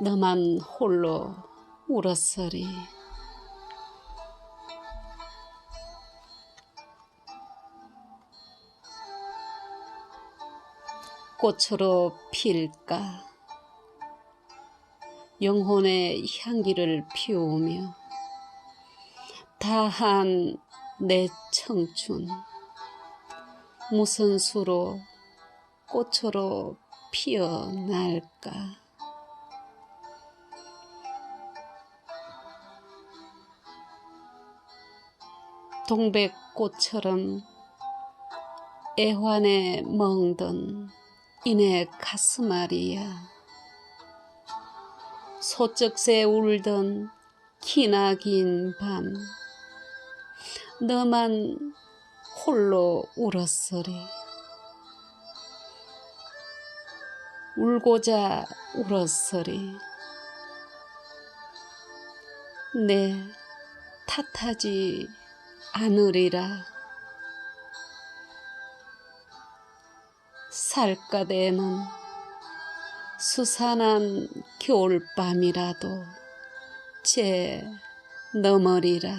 너만 홀로 울었으리. 꽃으로 필까? 영혼의 향기를 피우며 다한 내 청춘 무슨 수로 꽃으로 피어날까 동백꽃처럼 애환에 멍든 이내 가슴앓이야. 소쩍새 울던 기나긴 밤 너만 홀로 울었으리. 울고자 울었으리. 내 탓하지 않으리라. 살까대는 수산한 겨울밤이라도 제 너머리라.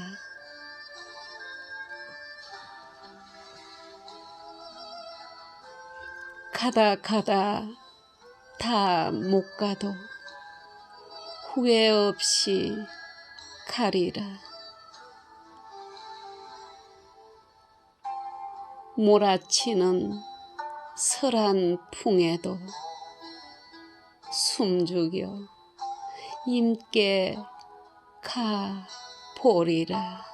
가다 가다 다 못 가도 후회 없이 가리라 몰아치는 설한 풍에도 숨죽여 임께 가 보리라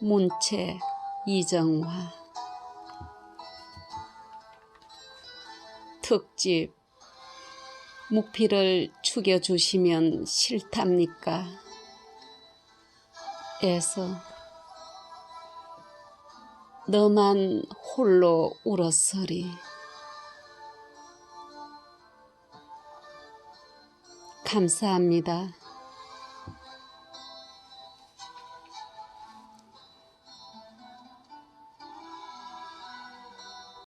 문채 이정화 특집 묵피를 죽여주시면 싫답니까? 에서 너만 홀로 울었으리 감사합니다.